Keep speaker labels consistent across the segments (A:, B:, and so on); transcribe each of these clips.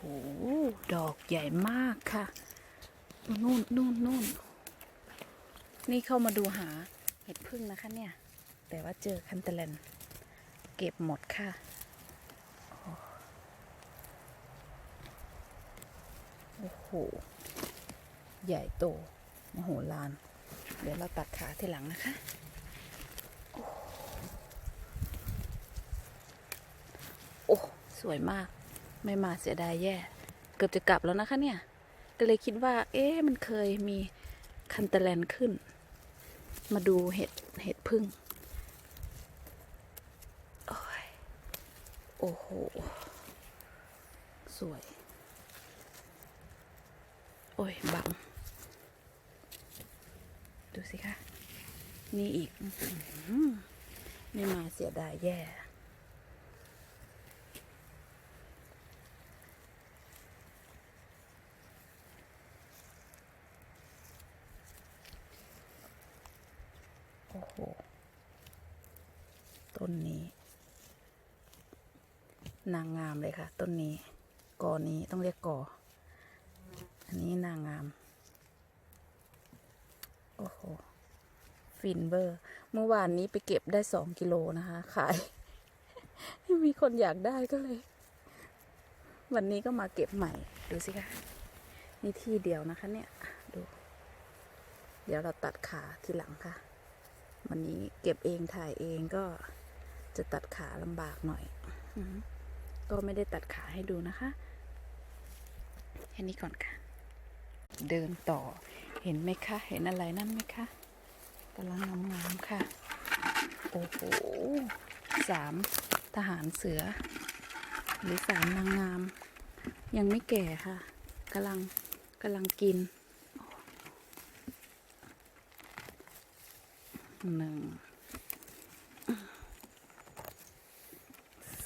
A: โหดอกใหญ่มากค่ะนู่นนู่นนู่นนี่เข้ามาดูหาเห็ดพึ่งนะคะเนี่ย แต่ว่าเจอคันเตเลนเก็บหมดค่ะโอ้โอ้โห ใหญ่โตมโหฬารเดี๋ยวเราตัดขาทีหลังนะคะโอ้สวยมาก ไม่มาเสียดายแย่ เกือบจะกลับแล้วนะคะเนี่ย ก็เลยคิดว่า เอ๊ะมันเคยมีคันเตแลนขึ้น มาดูเห็ดเห็ดพึ่ง โอ้ยโอ้โห สวย โอ้ยบัง ดูสิคะ นี่อีกอไม่มาเสียดายแย่ โห ต้นนี้ นางงามเลยค่ะ ต้นนี้กอนี้ต้องเรียกกออันนี้นางงาม โอ้โห ฟินเบอร์ เมื่อวานนี้ไปเก็บได้สองกิโลนะคะ ขาย มีคนอยากได้ก็เลย วันนี้ก็มาเก็บใหม่ ดูสิคะนี่ที่เดียวนะคะเนี่ย ดู เดี๋ยวเราตัดขาทีหลังค่ะ วันนี้เก็บเองถ่ายเองก็จะตัดขาลำบากหน่อยอก็ไม่ได้ตัดขาให้ดูนะคะแค่นี้ก่อนค่ะ เดินต่อเห็นไหมคะ เห็นอะไรนั่นไหมคะกำลังงามๆค่ะ โอ้โหสามทหารเสือ หรือสามนางงาม ยังไม่แก่ค่ะกำลังกำลังกิน หนึ่ง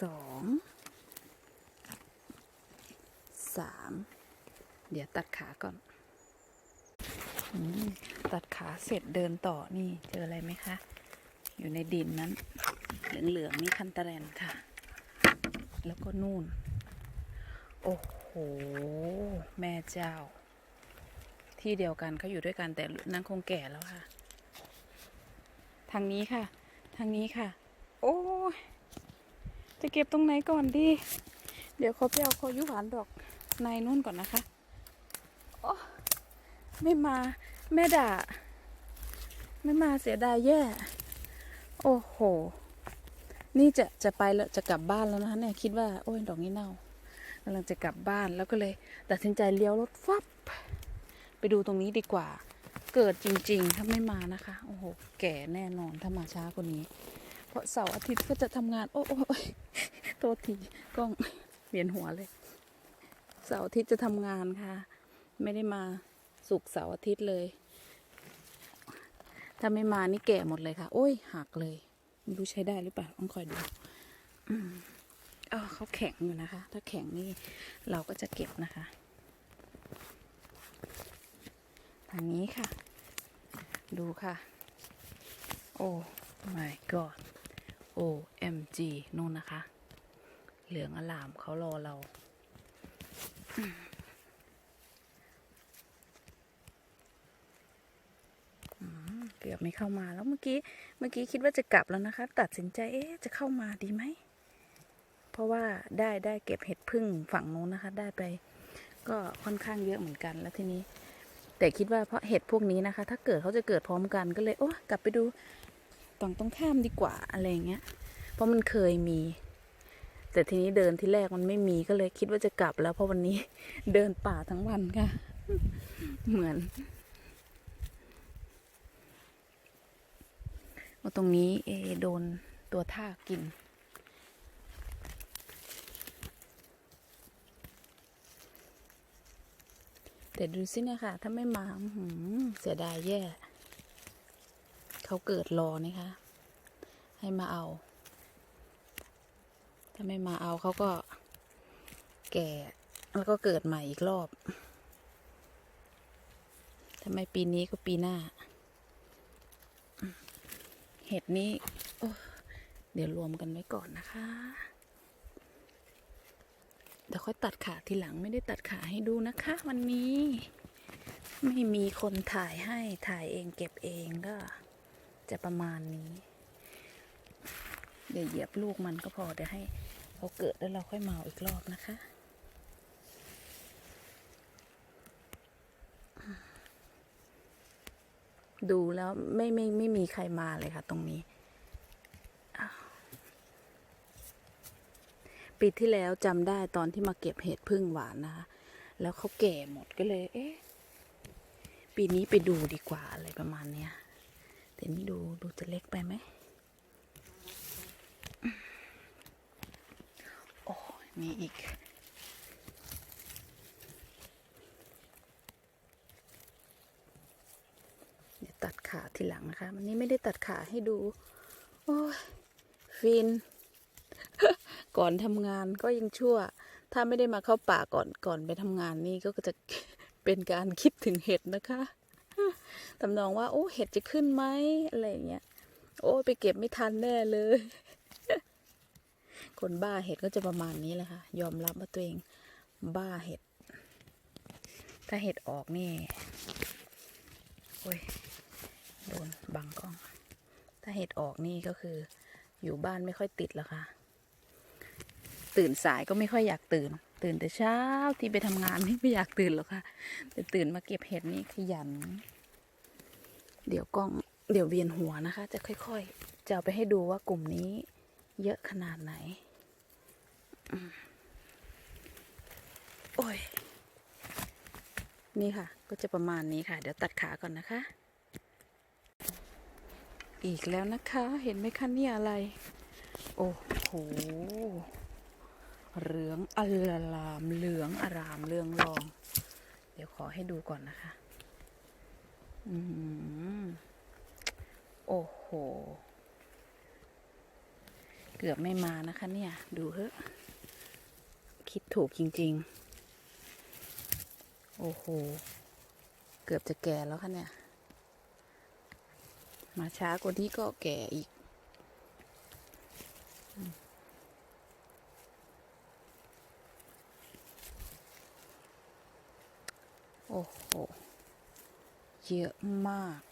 A: สองสามเดี๋ยวตัดขาก่อนอตัดขาเสร็จเดินต่อนี่เจออะไรไหมคะ อยู่ในดินนั้น เหลืองๆนี่คันตะแรนค่ะ แล้วก็นู่น โอ้โห แม่เจ้า ที่เดียวกันเขาอยู่ด้วยกันแต่นั้นคงแก่แล้วค่ะ ทางนี้ค่ะ ทางนี้ค่ะ โอ้จะเก็บตรงไหนก่อนดี เดี๋ยวเขาไปเอาคอยุหวานดอกในนู่นก่อนนะคะโอ้ไม่มาแม่ด่า ไม่มาเสียดายแย่ โอ้โห นี่จะจะไปแล้วจะกลับบ้านแล้วนะคะเนี่ยคิดว่าโอ้ยดอกนี้เน่ากำลังจะกลับบ้านแล้วก็เลยตัดสินใจเลี้ยวรถฟับ ไปดูตรงนี้ดีกว่า เกิดจริง ๆ ถ้าไม่มานะคะ โอ้โห แก่แน่นอนถ้ามาช้ากว่านี้ เพราะเสาร์อาทิตย์ก็จะทำงาน โอ้โอ้ยโทษทีกล้องเวียนหัวเลย เสาร์อาทิตย์จะทำงานค่ะ ไม่ได้มาสุกเสาร์อาทิตย์เลย ถ้าไม่มานี่แก่หมดเลยค่ะ โอ้ยหักเลยไม่รู้ใช้ได้หรือเปล่าต้องคอยดูอืมอ๋อเขาแข็งอยู่นะคะ ถ้าแข็งนี่เราก็จะเก็บนะคะ ทางนี้ค่ะ ดูค่ะ โอ้ my god OMG นู่นนะคะ เหลืองอลามเขารอเรา เกือบไม่เข้ามาแล้วเมื่อกี้ เมื่อกี้คิดว่าจะกลับแล้วนะคะ ตัดสินใจ เอ๊ะ จะเข้ามาดีไหม เพราะว่าได้ได้เก็บเห็ดพึ่งฝั่งนู้นนะคะ ได้ไป ก็ค่อนข้างเยอะเหมือนกัน แล้วทีนี้ แต่คิดว่าเพราะเห็ดพวกนี้นะคะ ถ้าเกิดเขาจะเกิดพร้อมกันก็เลยโอ้กลับไปดูตรงตรงข้ามดีกว่าอะไรอย่างเงี้ย เพราะมันเคยมี แต่ทีนี้เดินที่แรกมันไม่มีก็เลยคิดว่าจะกลับแล้วเพราะวันนี้เดินป่าทั้งวันค่ะ เหมือนว่าตรงนี้เอโดนตัวท่ากิน แต่ดูสิเนี่ยค่ะ ถ้าไม่มาหือเสียดายแย่ เขาเกิดรอนะคะ ให้มาเอา ถ้าไม่มาเอาเขาก็ แก่ แล้วก็เกิดใหม่อีกรอบ ถ้าไม่ปีนี้ก็ปีหน้า เห็ดนี้ เดี๋ยวรวมกันไว้ก่อนนะคะ แต่ค่อยตัดขาทีหลังไม่ได้ตัดขาให้ดูนะคะ วันนี้ ไม่มีคนถ่ายให้ถ่ายเองเก็บเองก็ จะประมาณนี้ เดี๋ยวเหยียบลูกมันก็พอเดี๋ยวให้เขาเกิดแล้วเราค่อยเอาอีกรอบนะคะดูแล้วไม่ไม่ไม่มีใครมาเลยค่ะ ตรงนี้อ้าว ปีที่แล้วจำได้ตอนที่มาเก็บเห็ดพึ่งหวานนะคะแล้วเขาแก่หมดก็เลย เอ๊ะ ปีนี้ไปดูดีกว่าอะไรประมาณเนี้ยแต่นี่ดูดูจะเล็กไปไหมโอ้มีอีกเดี๋ยวตัดขาทีหลังนะคะ วันนี้ไม่ได้ตัดขาให้ดู โอ้ยฟิน ก่อนทำงานก็ยังชั่ว ถ้าไม่ได้มาเข้าป่าก่อนก่อนไปทำงานนี่ก็จะเป็นการคิดถึงเห็ดนะคะทำนองว่า โอ้เห็ดจะขึ้นไหมอะไรอย่างเงี้ยโอ้ไปเก็บไม่ทันแน่เลย คนบ้าเห็ดก็จะประมาณนี้แหละค่ะ ยอมรับว่าตัวเองบ้าเห็ด ถ้าเห็ดออกนี่โอ้ยโดนบังกล้อง ถ้าเห็ดออกนี่ก็คือ อยู่บ้านไม่ค่อยติดแล้วค่ะ ตื่นสายก็ไม่ค่อยอยากตื่น ตื่นแต่เช้าที่ไปทำงานนี่ไม่อยากตื่นหรอกค่ะ แต่ตื่นมาเก็บเห็ดนี่ขยัน เดี๋ยวกล้องเดี๋ยวเวียนหัวนะคะ จะค่อยๆ จะเอาไปให้ดูว่ากลุ่มนี้ เยอะขนาดไหนโอ้ย นี่ค่ะ ก็จะประมาณนี้ค่ะ เดี๋ยวตัดขาก่อนนะคะ อีกแล้วนะคะ เห็นไหมคะเนี่ยอะไร โอ้โห เหลืองอลามเหลืองอารามเรืองรอง เดี๋ยวขอให้ดูก่อนนะคะ อืมโอ้โห เกือบไม่มานะคะเนี่ย ดูเถอะคิดถูกจริง ๆ โอ้โห เกือบจะแก่แล้วค่ะเนี่ย มาช้ากว่านี้ก็แก่อีก โอ้โห เยอะมาก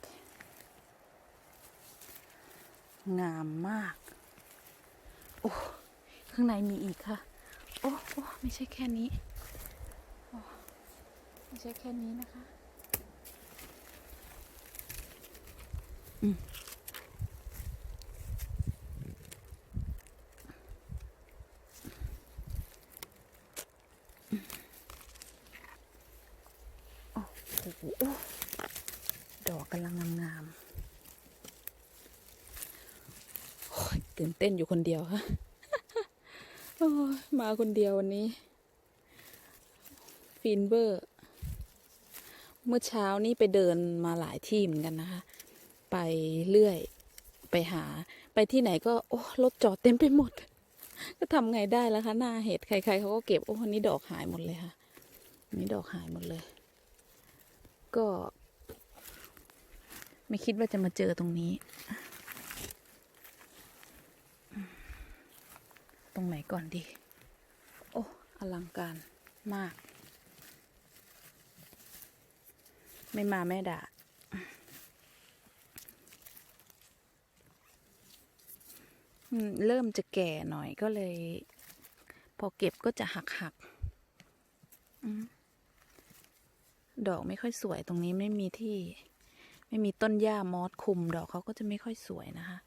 A: งามมาก โอ้ข้างในมีอีกค่ะ โอ้โอ้ไม่ใช่แค่นี้ โอ้ไม่ใช่แค่นี้นะคะ อืมโอ้โหโอ้ดอกกำลังงามๆโอ้ย ตื่นเต้นอยู่คนเดียวค่ะโอ้ยมาคนเดียววันนี้ ฟินเบอร์ เมื่อเช้านี้ไปเดินมาหลายที่เหมือนกันนะคะ ไปเรื่อย ไปหา ไปที่ไหนก็โอ้รถจอดเต็มไปหมด ก็ทำไงได้แล้วคะหน้าเห็ดใครๆเขาก็เก็บ โอ้วันนี้ดอกหายหมดเลยค่ะวันนี้ดอกหายหมดเลย ก็ ไม่คิดว่าจะมาเจอตรงนี้ รงไหนก่อนดี โอ้อลังการมาก ไม่มาแม่ด่าเริ่มจะแก่หน่อยก็เลย พอเก็บก็จะหักหักดอกไม่ค่อยสวยตรงนี้ไม่มีที่ ไม่มีต้นหญ้ามอสคุม ดอกเขาก็จะไม่ค่อยสวยนะคะ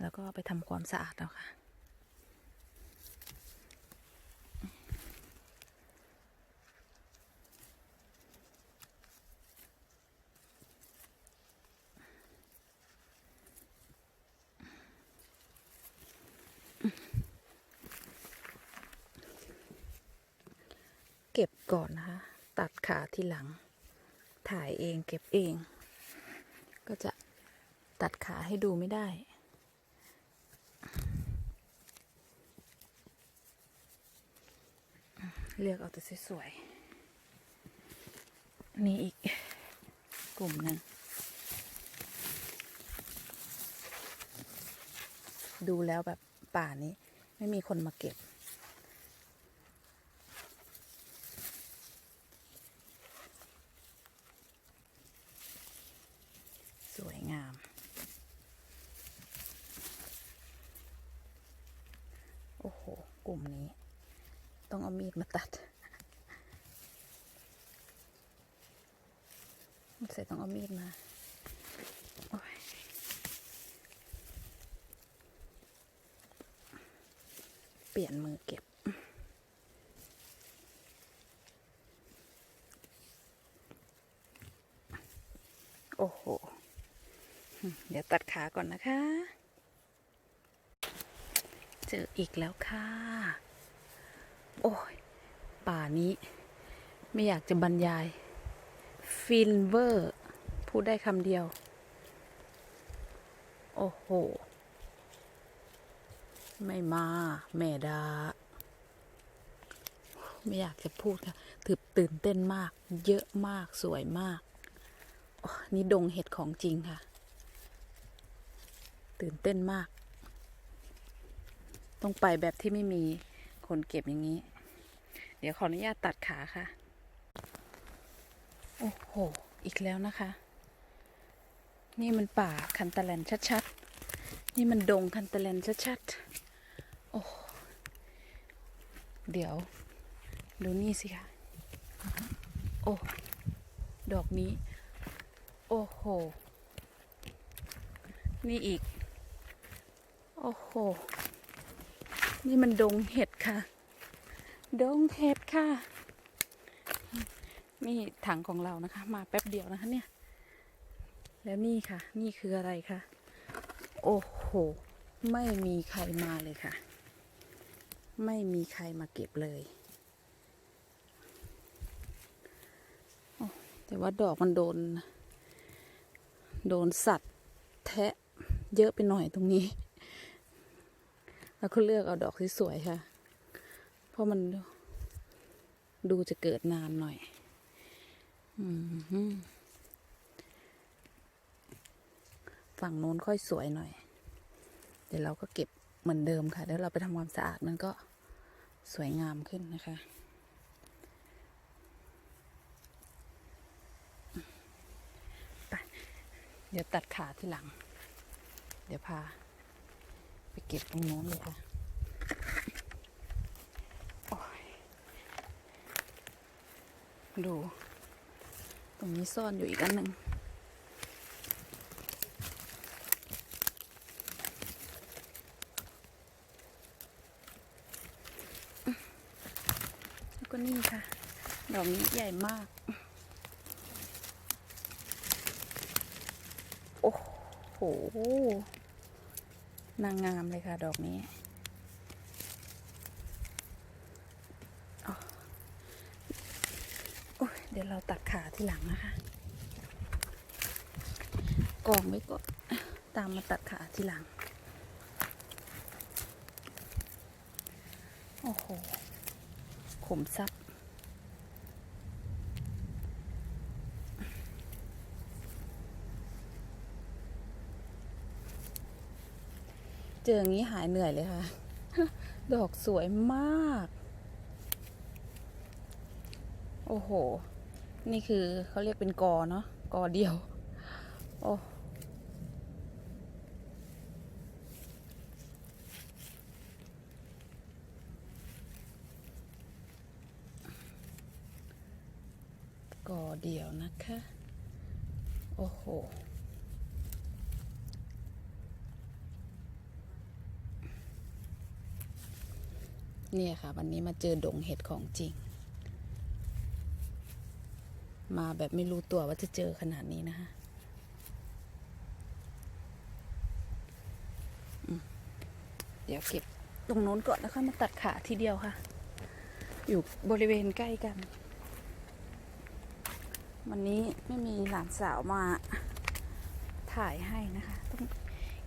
A: แล้วก็ไปทำความสะอาดแล้วค่ะ ก่อนนะคะ ตัดขาทีหลัง ถ่ายเองเก็บเอง ก็จะตัดขาให้ดูไม่ได้ เลือกเอาแต่สวยๆ นี่อีกกลุ่มหนึ่งดูแล้วแบบป่านี้ไม่มีคนมาเก็บ ลุ่มนี้ ต้องเอามีดมาตัดเสร็จต้องเอามีดมาเปลี่ยนมือเก็บ โอ้โห เดี๋ยวตัดขาก่อนนะคะ เจออีกแล้วค่ะ โอ้ย ป่านี้ ไม่อยากจะบรรยาย ฟินเวอร์ พูดได้คำเดียว โอ้โห ไม่มา แม่ดา ไม่อยากจะพูดค่ะถือตื่นเต้นมาก เยอะมาก สวยมาก นี่ดงเห็ดของจริงค่ะ ตื่นเต้นมาก ต้องไปแบบที่ไม่มี คนเก็บอย่างนี้ เดี๋ยวขออนุญาตตัดขาค่ะ โอ้โห อีกแล้วนะคะ นี่มันป่าคันตะแลนชัดๆ นี่มันดงคันตะแลนชัดๆ โอ้เดี๋ยว ดูนี่สิคะโอ้ดอกนี้ โอ้โห นี่อีก โอ้โห นี่มันดงเห็ดค่ะ ดงเห็ดค่ะ นี่ถังของเรานะคะ มาแป๊บเดียวนะคะเนี่ย แล้วนี่ค่ะ นี่คืออะไรคะ โอ้โห ไม่มีใครมาเลยค่ะ ไม่มีใครมาเก็บเลยแต่ว่าดอกมันโดน โดนสัตว์แทะเยอะไปหน่อยตรงนี้ แล้วก็เลือกเอาดอกที่สวยค่ะ เพราะมันดูจะเกิดนานหน่อยอฝั่งโน้นค่อยสวยหน่อย เดี๋ยวเราก็เก็บเหมือนเดิมค่ะแล้วเราไปทำความสะอาดมันก็สวยงามขึ้นนะคะไปเดี๋ยวตัดขาที่หลัง เดี๋ยวพา เก็บตรงโน้นเลยค่ะดู ตรงนี้ซ่อนอยู่อีกอันหนึ่งแล้วก็นี่ค่ะ ดอกนี้ใหญ่มาก โอ้โห นางงามเลยค่ะ ดอกนี้ เดี๋ยวเราตัดขาที่หลังนะคะ กองไว้ก่อน ตามมาตัดขาที่หลัง โอ้โหขมทรั เจออย่างนี้หายเหนื่อยเลยค่ะ ดอกสวยมาก โอ้โห นี่คือเขาเรียกเป็นกอเนาะกอเดียว โอ้กอเดียวนะคะ โอ้โห เนี่ยค่ะ วันนี้มาเจอดงเห็ดของจริง มาแบบไม่รู้ตัวว่าจะเจอขนาดนี้นะคะเดี๋ยวเก็บตรงโน้นก่อนแล้วค่อยมาตัดขาทีเดียวค่ะ อยู่บริเวณใกล้กัน วันนี้ไม่มีหลานสาวมาถ่ายให้นะคะ ต้อง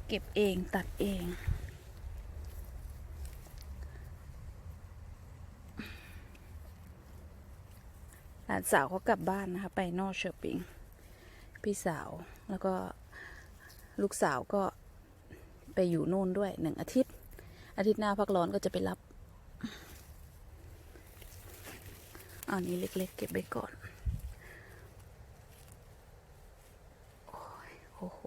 A: เก็บเองตัดเองานสาวเขากลับบ้านนะคะ ไปนอกเชอร์ปิงพี่สาวแล้วก็ลูกสาวก็ไปอยู่นู่นด้วยหนึ่งอาทิตย์ อาทิตย์หน้าพักร้อนก็จะไปรับ อันนี้เล็กๆ เก็บไว้ก่อน โอ้โห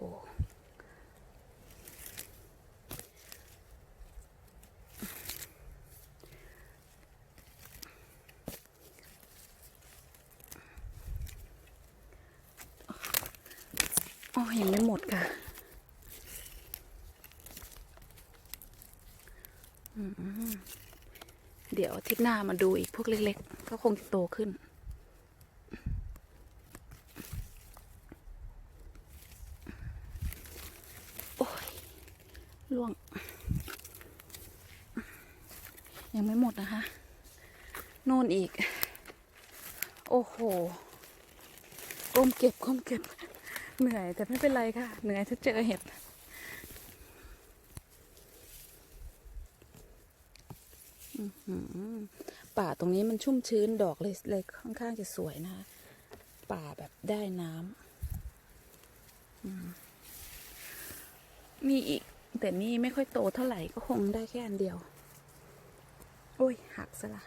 A: ยังไม่หมดค่ะเดี๋ยวอาทิตย์หน้ามาดูอีกพวกเล็ก ๆ ก็คงโตขึ้น โอ้ยล่วง ยังไม่หมดนะคะ โน่นอีก โอ้โหก้มเก็บก้มเก็บ เหนื่อยแต่ไม่เป็นไรค่ะ เหนื่อยถ้าเจอเห็ดอื้อหือป่าตรงนี้มันชุ่มชื้นดอกเลยเลยค่อนข้างจะสวยนะคะป่าแบบได้น้ำอืมมีอีก แต่นี่ไม่ค่อยโตเท่าไหร่ก็คงได้แค่อันเดียว โอ้ย หักซะละ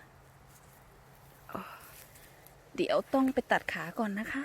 A: อ๋อเดี๋ยวต้องไปตัดขาก่อนนะคะ